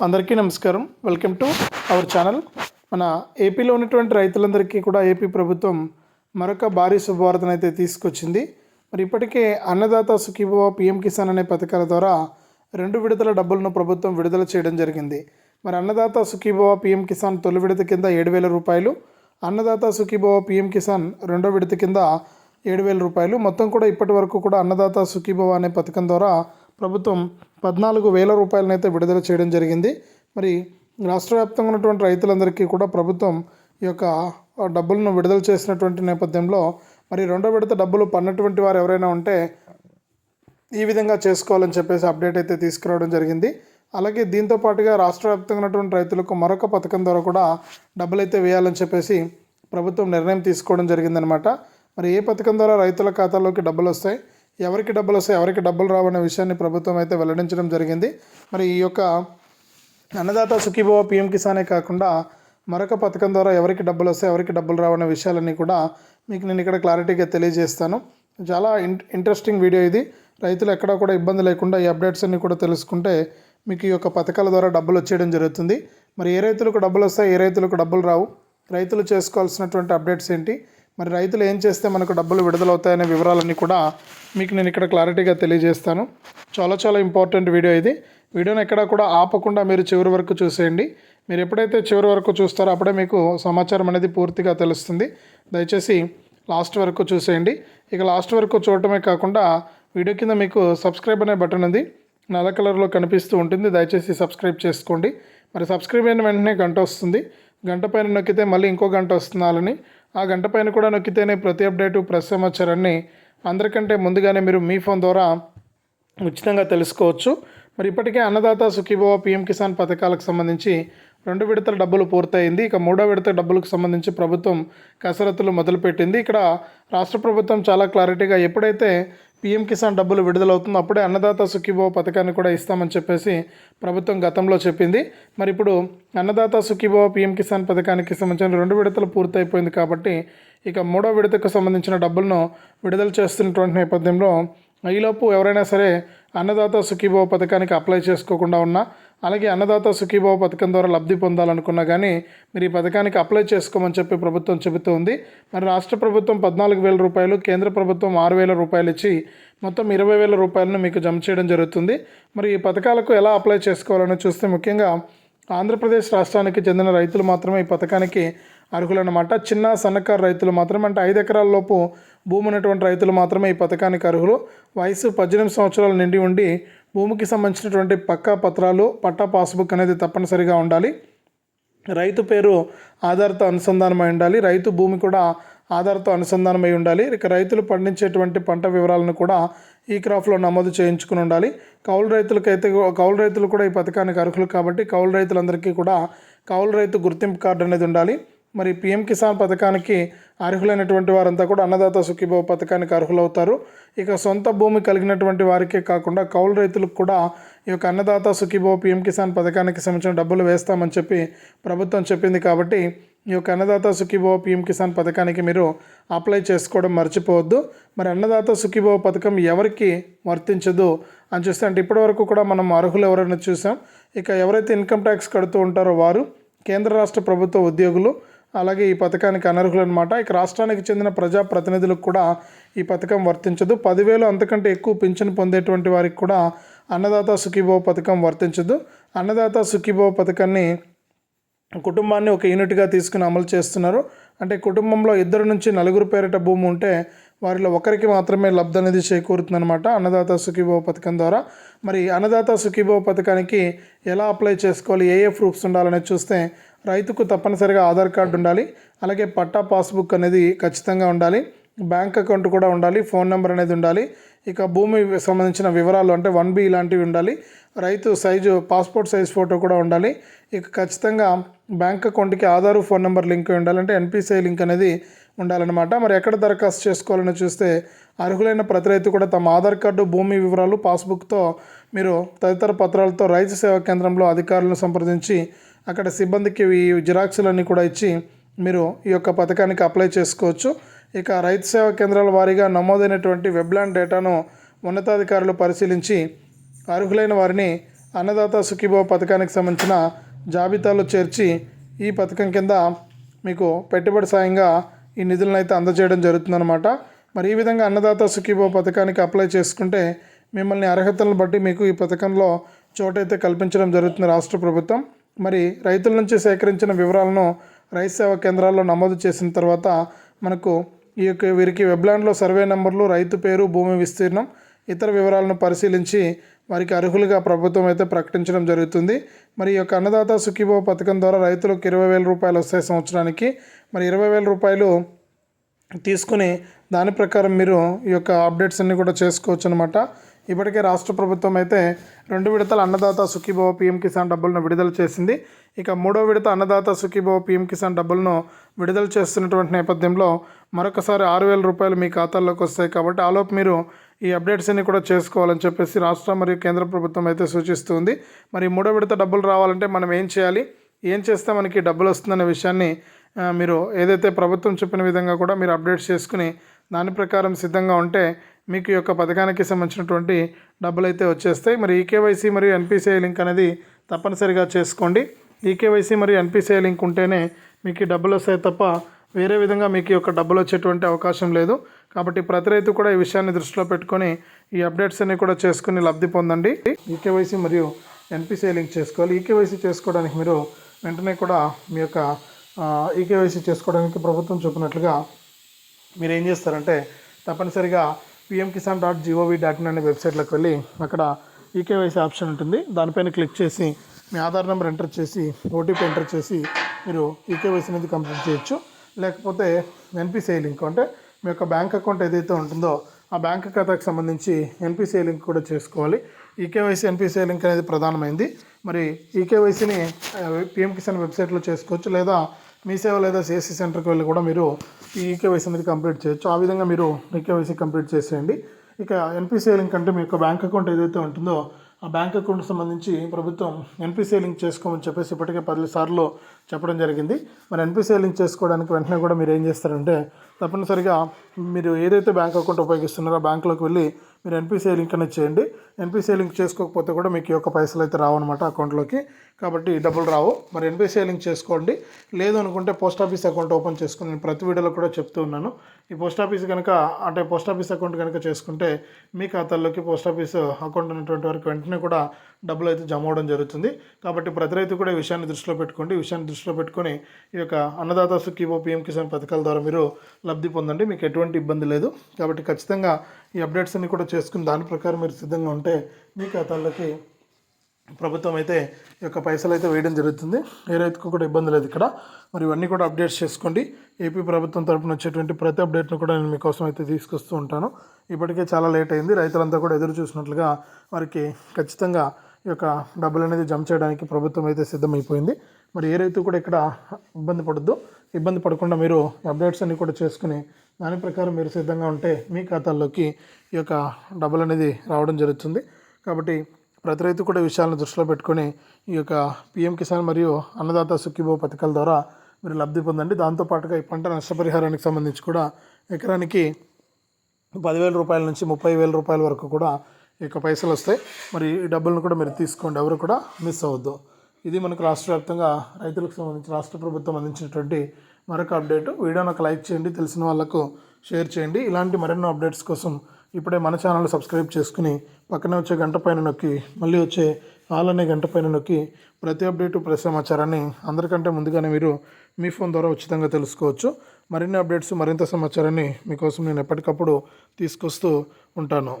అందరికీ నమస్కారం. Welcome to our channel మన ఏపీలో ఉన్నటువంటి రైతులందరికీ కూడా ఏపీ ప్రభుత్వం మరొక భారీ శుభవార్తను అయితే తీసుకొచ్చింది. మరి ఇప్పటికే అన్నదాత సుఖీభవ పిఎం కిసాన్ అనే పథకాల ద్వారా రెండు విడతల డబ్బులను ప్రభుత్వం విడుదల చేయడం జరిగింది. మరి అన్నదాత సుఖీభవ పిఎం కిసాన్ తొలి విడత కింద ఏడు వేల రూపాయలు అన్నదాత సుఖీభవ పిఎం కిసాన్ రెండో విడత కింద ఏడు వేల రూపాయలు. మొత్తం కూడా ఇప్పటి వరకు కూడా అన్నదాత సుఖీభవ అనే పథకం ద్వారా ప్రభుత్వం పద్నాలుగు వేల రూపాయలను అయితే విడుదల చేయడం జరిగింది. మరి రాష్ట్ర వ్యాప్తంగా ఉన్నటువంటి రైతులందరికీ కూడా ప్రభుత్వం ఈ యొక్క డబ్బులను విడుదల చేసినటువంటి నేపథ్యంలో మరి రెండో విడత డబ్బులు పన్నటువంటి వారు ఎవరైనా ఉంటే ఈ విధంగా చేసుకోవాలని చెప్పేసి అప్డేట్ అయితే తీసుకురావడం జరిగింది. అలాగే దీంతో పాటుగా రాష్ట్ర వ్యాప్తంగా ఉన్నటువంటి రైతులకు మరొక పథకం ద్వారా కూడా డబ్బులు అయితే వేయాలని చెప్పేసి ప్రభుత్వం నిర్ణయం తీసుకోవడం జరిగిందనమాట మరి ఏ పథకం ద్వారా రైతుల ఖాతాలోకి డబ్బులు వస్తాయి? ఎవరికి డబ్బులు వస్తాయి ఎవరికి డబ్బులు రావనే విషయాన్ని ప్రభుత్వం అయితే వెల్లడించడం జరిగింది. మరి ఈ యొక్క అన్నదాత సుఖీభవ పిఎం కిసానే కాకుండా మరొక పథకం ద్వారా ఎవరికి డబ్బులు వస్తాయి ఎవరికి డబ్బులు రావనే విషయాలన్నీ కూడా మీకు నేను ఇక్కడ క్లారిటీగా తెలియజేస్తాను. చాలా ఇన్ ఇంట్రెస్టింగ్ వీడియో ఇది. రైతులు ఎక్కడా కూడా ఇబ్బంది లేకుండా ఈ అప్డేట్స్ అన్ని కూడా తెలుసుకుంటే మీకు ఈ యొక్క పథకాల ద్వారా డబ్బులు వచ్చేయడం జరుగుతుంది. మరి ఏ రైతులకు డబ్బులు వస్తాయి ఏ రైతులకు డబ్బులు రావు? రైతులు చేసుకోవాల్సినటువంటి అప్డేట్స్ ఏంటి? మరి రైతులు ఏం చేస్తే మనకు డబ్బులు విడుదలవుతాయనే వివరాలన్నీ కూడా మీకు నేను ఇక్కడ క్లారిటీగా తెలియజేస్తాను. చాలా చాలా ఇంపార్టెంట్ వీడియో ఇది. వీడియోని ఎక్కడా కూడా ఆపకుండా మీరు చివరి వరకు చూసేయండి. మీరు ఎప్పుడైతే చివరి వరకు చూస్తారో అప్పుడే మీకు సమాచారం అనేది పూర్తిగా తెలుస్తుంది. దయచేసి లాస్ట్ వరకు చూసేయండి. ఇక లాస్ట్ వరకు చూడటమే కాకుండా వీడియో కింద మీకు సబ్స్క్రైబ్ అనే బటన్ ఉంది. నల్ల కలర్లో కనిపిస్తూ ఉంటుంది. దయచేసి సబ్స్క్రైబ్ చేసుకోండి. మరి సబ్స్క్రైబ్ అయిన వెంటనే గంట వస్తుంది. గంట పైన నొక్కితే మళ్ళీ ఇంకో గంట వస్తుందాలని ఆ గంట పైన కూడా నొక్కితేనే ప్రతి అప్డేటు ప్రతి సమాచారాన్ని అందరికంటే ముందుగానే మీరు మీ ఫోన్ ద్వారా ఉచితంగా తెలుసుకోవచ్చు. మరి ఇప్పటికే అన్నదాత సుఖీభవ పీఎం కిసాన్ పథకాలకు సంబంధించి రెండు విడతల డబ్బులు పూర్తయింది. ఇక మూడో విడత డబ్బులకు సంబంధించి ప్రభుత్వం కసరత్తులు మొదలుపెట్టింది. ఇక్కడ రాష్ట్ర ప్రభుత్వం చాలా క్లారిటీగా ఎప్పుడైతే పీఎం కిసాన్ డబ్బులు విడుదలవుతుంది. అప్పుడే అన్నదాత సుఖీభవ పథకాన్ని కూడా ఇస్తామని చెప్పేసి ప్రభుత్వం గతంలో చెప్పింది. మరి ఇప్పుడు అన్నదాత సుఖీభవ పీఎం కిసాన్ పథకానికి సంబంధించిన రెండు విడతలు పూర్తయిపోయింది కాబట్టి ఇక మూడో విడతకు సంబంధించిన డబ్బులను విడుదల చేస్తున్నటువంటి నేపథ్యంలో ఈలోపు ఎవరైనా సరే అన్నదాత సుఖీభవ పథకానికి అప్లై చేసుకోకుండా ఉన్నా అలాగే అన్నదాత సుఖీభావ పథకం ద్వారా లబ్ధి పొందాలనుకున్నా కానీ మీరు ఈ పథకానికి అప్లై చేసుకోమని చెప్పి ప్రభుత్వం చెబుతూ ఉంది. మరి రాష్ట్ర ప్రభుత్వం పద్నాలుగు వేల రూపాయలు కేంద్ర ప్రభుత్వం ఆరు వేల రూపాయలు ఇచ్చి మొత్తం ఇరవై వేల రూపాయలను మీకు జమ చేయడం జరుగుతుంది. మరి ఈ పథకాలకు ఎలా అప్లై చేసుకోవాలని చూస్తే ముఖ్యంగా ఆంధ్రప్రదేశ్ రాష్ట్రానికి చెందిన రైతులు మాత్రమే ఈ పథకానికి అర్హులన్నమాట. చిన్న సన్నకారు రైతులు మాత్రమే అంటే ఐదు ఎకరాల లోపు భూమి ఉన్నటువంటి రైతులు మాత్రమే ఈ పథకానికి అర్హులు. వయసు పద్దెనిమిది సంవత్సరాలు నిండి ఉండి భూమికి సంబంధించినటువంటి పక్కా పత్రాలు పట్టా పాస్బుక్ అనేది తప్పనిసరిగా ఉండాలి. రైతు పేరు ఆధార్తో అనుసంధానమై ఉండాలి. రైతు భూమి కూడా ఆధార్తో అనుసంధానమై ఉండాలి. ఇక రైతులు పండించేటువంటి పంట వివరాలను కూడా ఈ క్రాఫ్లో నమోదు చేయించుకుని ఉండాలి. కౌలు రైతులకైతే కౌలు రైతులు కూడా ఈ పథకానికి అర్హులు కాబట్టి కౌలు రైతులందరికీ కూడా కౌలు రైతు గుర్తింపు కార్డు అనేది ఉండాలి. మరి పిఎం కిసాన్ పథకానికి అర్హులైనటువంటి వారంతా కూడా అన్నదాత సుఖీభావ పథకానికి అర్హులవుతారు. ఇక సొంత భూమి కలిగినటువంటి వారికే కాకుండా కౌలు రైతులకు కూడా ఈ యొక్క అన్నదాత సుఖీభావ పిఎం కిసాన్ పథకానికి సంబంధించిన డబ్బులు వేస్తామని చెప్పి ప్రభుత్వం చెప్పింది కాబట్టి ఈ యొక్క అన్నదాత సుఖీభవ పిఎం కిసాన్ పథకానికి మీరు అప్లై చేసుకోవడం మర్చిపోవద్దు. మరి అన్నదాత సుఖీభవ పథకం ఎవరికి వర్తించదు అని చూస్తే అంటే ఇప్పటివరకు కూడా మనం అర్హులు ఎవరైనా చూసాం. ఇక ఎవరైతే ఇన్కమ్ ట్యాక్స్ కడుతూ ఉంటారో వారు కేంద్ర రాష్ట్ర ప్రభుత్వ ఉద్యోగులు అలాగే ఈ పథకానికి అనర్హులు అనమాట ఇక రాష్ట్రానికి చెందిన ప్రజాప్రతినిధులకు కూడా ఈ పథకం వర్తించదు. పదివేలు అంతకంటే ఎక్కువ పింఛను పొందేటువంటి వారికి కూడా అన్నదాత సుఖీభవ పథకం వర్తించదు. అన్నదాత సుఖీభవ పథకాన్ని కుటుంబాన్ని ఒక యూనిట్గా తీసుకుని అమలు చేస్తున్నారు. అంటే కుటుంబంలో ఇద్దరు నుంచి నలుగురు పేరిట భూమి ఉంటే వారిలో ఒకరికి మాత్రమే లబ్ధి అనేది చేకూరుతుందన్నమాట అన్నదాత సుఖీభవ పథకం ద్వారా. మరి అన్నదాత సుఖీభవ పథకానికి ఎలా అప్లై చేసుకోవాలి? ఏ ఏ ప్రూఫ్స్ ఉండాలనేది చూస్తే రైతుకు తప్పనిసరిగా ఆధార్ కార్డు ఉండాలి అలాగే పట్టా పాస్బుక్ అనేది ఖచ్చితంగా ఉండాలి బ్యాంక్ అకౌంట్ కూడా ఉండాలి ఫోన్ నెంబర్ అనేది ఉండాలి ఇక భూమి సంబంధించిన వివరాలు అంటే వన్ బి ఇలాంటివి ఉండాలి రైతు సైజు పాస్పోర్ట్ సైజ్ ఫోటో కూడా ఉండాలి ఇక ఖచ్చితంగా బ్యాంక్ అకౌంట్కి ఆధారు ఫోన్ నెంబర్ లింక్ ఉండాలంటే ఎన్పిసిఐ లింక్ అనేది ఉండాలన్నమాట. మరి ఎక్కడ దరఖాస్తు చేసుకోవాలని చూస్తే అర్హులైన ప్రతి రైతు కూడా తమ ఆధార్ కార్డు భూమి వివరాలు పాస్బుక్తో మీరు తదితర పత్రాలతో రైతు సేవా కేంద్రంలో అధికారులను సంప్రదించి అక్కడ సిబ్బందికి ఈ జిరాక్సులన్నీ కూడా ఇచ్చి మీరు ఈ యొక్క పథకానికి అప్లై చేసుకోవచ్చు. ఇక రైతు సేవా కేంద్రాల వారీగా నమోదైనటువంటి వెబ్లాండ్ డేటాను ఉన్నతాధికారులు పరిశీలించి అర్హులైన వారిని అన్నదాత సుఖీభవ పథకానికి సంబంధించిన జాబితాలో చేర్చి ఈ పథకం కింద మీకు పెట్టుబడి సాయంగా ఈ నిధులను అయితే అందజేయడం జరుగుతుందన్నమాట. మరి ఈ విధంగా అన్నదాత సుఖీభవ పథకానికి అప్లై చేసుకుంటే మిమ్మల్ని అర్హతలను బట్టి మీకు ఈ పథకంలో చోటైతే కల్పించడం జరుగుతుంది రాష్ట్ర ప్రభుత్వం. మరి రైతుల నుంచి సేకరించిన వివరాలను రైతు సేవా కేంద్రాల్లో నమోదు చేసిన తర్వాత మనకు ఈ యొక్క వీరికి వెబ్లాండ్లో సర్వే నెంబర్లు రైతు పేరు భూమి విస్తీర్ణం ఇతర వివరాలను పరిశీలించి వారికి అర్హులుగా ప్రభుత్వం అయితే ప్రకటించడం జరుగుతుంది. మరి ఈ యొక్క అన్నదాత సుఖీభవ పథకం ద్వారా రైతులకు ఇరవై వేల రూపాయలు వస్తాయి సంవత్సరానికి. మరి ఇరవై వేల రూపాయలు తీసుకుని దాని ప్రకారం మీరు ఈ యొక్క అప్డేట్స్ అన్నీ కూడా చేసుకోవచ్చు అనమాట ఇప్పటికే రాష్ట్ర ప్రభుత్వం అయితే రెండు విడతల అన్నదాత సుఖీభవ పీఎం కిసాన్ డబ్బులను విడుదల చేసింది. ఇక మూడో విడత అన్నదాత సుఖీభవ పీఎం కిసాన్ డబ్బులను విడుదల చేస్తున్నటువంటి నేపథ్యంలో మరొకసారి ఆరు వేల రూపాయలు మీ ఖాతాల్లోకి వస్తాయి కాబట్టి ఆలోపు మీరు ఈ అప్డేట్స్ అన్ని కూడా చేసుకోవాలని చెప్పేసి రాష్ట్ర మరియు కేంద్ర ప్రభుత్వం అయితే సూచిస్తుంది మరి మూడో విడత డబ్బులు రావాలంటే మనం ఏం చేయాలి? ఏం చేస్తే మనకి డబ్బులు వస్తుందనే విషయాన్ని మీరు ఏదైతే ప్రభుత్వం చెప్పిన విధంగా కూడా మీరు అప్డేట్స్ చేసుకుని దాని ప్రకారం సిద్ధంగా ఉంటే మీకు యొక్క పథకానికి సంబంధించినటువంటి డబ్బులు అయితే వచ్చేస్తాయి. మరి ఈకేవైసీ మరియు ఎన్పిసిఐ లింక్ అనేది తప్పనిసరిగా చేసుకోండి. ఈకేవైసీ మరియు ఎన్పిసిఐ లింక్ ఉంటేనే మీకు డబ్బులు వస్తాయి తప్ప వేరే విధంగా మీకు యొక్క డబ్బులు వచ్చేటువంటి అవకాశం లేదు. కాబట్టి ప్రతి రైతు కూడా ఈ విషయాన్ని దృష్టిలో పెట్టుకొని ఈ అప్డేట్స్ అన్ని కూడా చేసుకుని లబ్ధి పొందండి. ఈకేవైసీ మరియు ఎన్పిసిఐ లింక్ చేసుకోవాలి. ఈకేవైసీ చేసుకోవడానికి మీరు వెంటనే కూడా మీ యొక్క ఈకేవైసీ చేసుకోవడానికి ప్రభుత్వం చూపినట్లుగా మీరు ఏం చేస్తారంటే తప్పనిసరిగా PM Kisan dot gov dot in అనే వెబ్సైట్లోకి వెళ్ళి అక్కడ ఈకేవైసీ ఆప్షన్ ఉంటుంది. దానిపైన క్లిక్ చేసి మీ ఆధార్ నెంబర్ ఎంటర్ చేసి ఓటీపీ ఎంటర్ చేసి మీరు ఈకేవైసీ అనేది కంప్లీట్ చేయొచ్చు. లేకపోతే ఎన్పిసిఐ లింక్ అంటే మీ యొక్క బ్యాంక్ అకౌంట్ ఏదైతే ఉంటుందో ఆ బ్యాంక్ ఖాతాకు సంబంధించి ఎన్పిసిఐ లింక్ కూడా చేసుకోవాలి. ఈకేవైసీ ఎన్పిసిఐ లింక్ అనేది ప్రధానమైంది. మరి ఈకేవైసీని పిఎం కిసాన్ వెబ్సైట్లో చేసుకోవచ్చు. లేదా మీ సేవ లేదా సిఎస్సి సెంటర్కి వెళ్ళి కూడా మీరు ఈకేవైసీ అనేది కంప్లీట్ చేయొచ్చు. ఆ విధంగా మీరు ఈకేవైసీ కంప్లీట్ చేసేయండి. ఇక ఎన్పిసిఐ లింక్ అంటే మీ యొక్క బ్యాంక్ అకౌంట్ ఏదైతే ఉంటుందో ఆ బ్యాంక్ అకౌంట్ సంబంధించి ప్రభుత్వం ఎన్పిసిఐ లింక్ చేసుకోమని చెప్పేసి ఇప్పటికే పది సార్లు చెప్పడం జరిగింది. మరి ఎన్పిసిఐ లింక్ చేసుకోవడానికి వెంటనే కూడా మీరు ఏం చేస్తారంటే తప్పనిసరిగా మీరు ఏదైతే బ్యాంక్ అకౌంట్ ఉపయోగిస్తున్నారో బ్యాంకులోకి వెళ్ళి మీరు ఎన్పిసిఐ లింక్ అనేది చేయండి. ఎన్పిసిఐ లింక్ చేసుకోకపోతే కూడా మీకు ఈ యొక్క పైసలు అయితే రావు అనమాట అకౌంట్లోకి. కాబట్టి డబ్బులు రావు. మరి ఎన్పిసిఐ లింక్ చేసుకోండి. లేదు అనుకుంటే పోస్ట్ ఆఫీస్ అకౌంట్ ఓపెన్ చేసుకుని నేను ప్రతి వీడియోలో కూడా చెప్తూ ఉన్నాను. ఈ పోస్ట్ ఆఫీస్ కనుక అంటే పోస్ట్ ఆఫీస్ అకౌంట్ కనుక చేసుకుంటే మీ ఖాతాల్లోకి పోస్ట్ ఆఫీస్ అకౌంట్ ఉన్నటువంటి వరకు వెంటనే కూడా డబ్బులు అయితే జమ అవడం జరుగుతుంది. కాబట్టి ప్రతి రైతు కూడా ఈ విషయాన్ని దృష్టిలో పెట్టుకోండి. ఈ విషయాన్ని దృష్టిలో పెట్టుకొని ఈ యొక్క అన్నదాత సుఖీవో పిఎం కిసాన్ పథకాల ద్వారా మీరు లబ్ధి పొందండి. మీకు ఎటువంటి ఇబ్బంది లేదు. కాబట్టి ఖచ్చితంగా ఈ అప్డేట్స్ అన్ని కూడా చేసుకుని దాని ప్రకారం మీరు సిద్ధంగా ఉంటే మీ ఖాతాల్లోకి ప్రభుత్వం అయితే ఈ యొక్క పైసలు అయితే వేయడం జరుగుతుంది. ఏ రైతుకు కూడా ఇబ్బంది లేదు ఇక్కడ. మరి ఇవన్నీ కూడా అప్డేట్స్ చేసుకోండి. ఏపీ ప్రభుత్వం తరపున వచ్చేటువంటి ప్రతి అప్డేట్ను కూడా నేను మీకోసం అయితే తీసుకొస్తూ ఉంటాను. ఇప్పటికే చాలా లేట్ అయింది. రైతులంతా కూడా ఎదురు చూసినట్లుగా వారికి ఖచ్చితంగా యొక్క డబ్బులు అనేది జమ చేయడానికి ప్రభుత్వం అయితే సిద్ధమైపోయింది. మరి ఏ రైతు కూడా ఇక్కడ ఇబ్బంది పడద్దు. ఇబ్బంది పడకుండా మీరు అప్డేట్స్ అన్ని కూడా చేసుకుని దాని ప్రకారం మీరు సిద్ధంగా ఉంటే మీ ఖాతాల్లోకి ఈ యొక్క డబ్బులు అనేది రావడం జరుగుతుంది. కాబట్టి ప్రతి రైతు కూడా విషయాలను దృష్టిలో పెట్టుకొని ఈ యొక్క పిఎం కిసాన్ మరియు అన్నదాత సుఖీభో పథకాల ద్వారా మీరు లబ్ధి పొందండి. దాంతోపాటుగా ఈ పంట నష్టపరిహారానికి సంబంధించి కూడా ఎకరానికి పదివేల రూపాయల నుంచి ముప్పై వేల రూపాయల వరకు కూడా యొక్క పైసలు వస్తాయి. మరి ఈ డబ్బులను కూడా మీరు తీసుకోండి. ఎవరు కూడా మిస్ అవ్వద్దు. ఇది మనకు రాష్ట్ర వ్యాప్తంగా రైతులకు సంబంధించి రాష్ట్ర ప్రభుత్వం అందించినటువంటి మరొక అప్డేట్. వీడియోని ఒక లైక్ చేయండి. తెలిసిన వాళ్ళకు షేర్ చేయండి. ఇలాంటి మరెన్నో అప్డేట్స్ కోసం ఇప్పుడే మన ఛానల్ సబ్స్క్రైబ్ చేసుకుని పక్కనే వచ్చే గంట పైన నొక్కి మళ్ళీ వచ్చే ఆల్ అనే గంట పైన నొక్కి ప్రతి అప్డేటు ప్రతి సమాచారాన్ని అందరికంటే ముందుగానే మీరు మీ ఫోన్ ద్వారా ఉచితంగా తెలుసుకోవచ్చు. మరిన్ని అప్డేట్స్ మరింత సమాచారాన్ని మీకోసం నేను ఎప్పటికప్పుడు తీసుకొస్తూ ఉంటాను.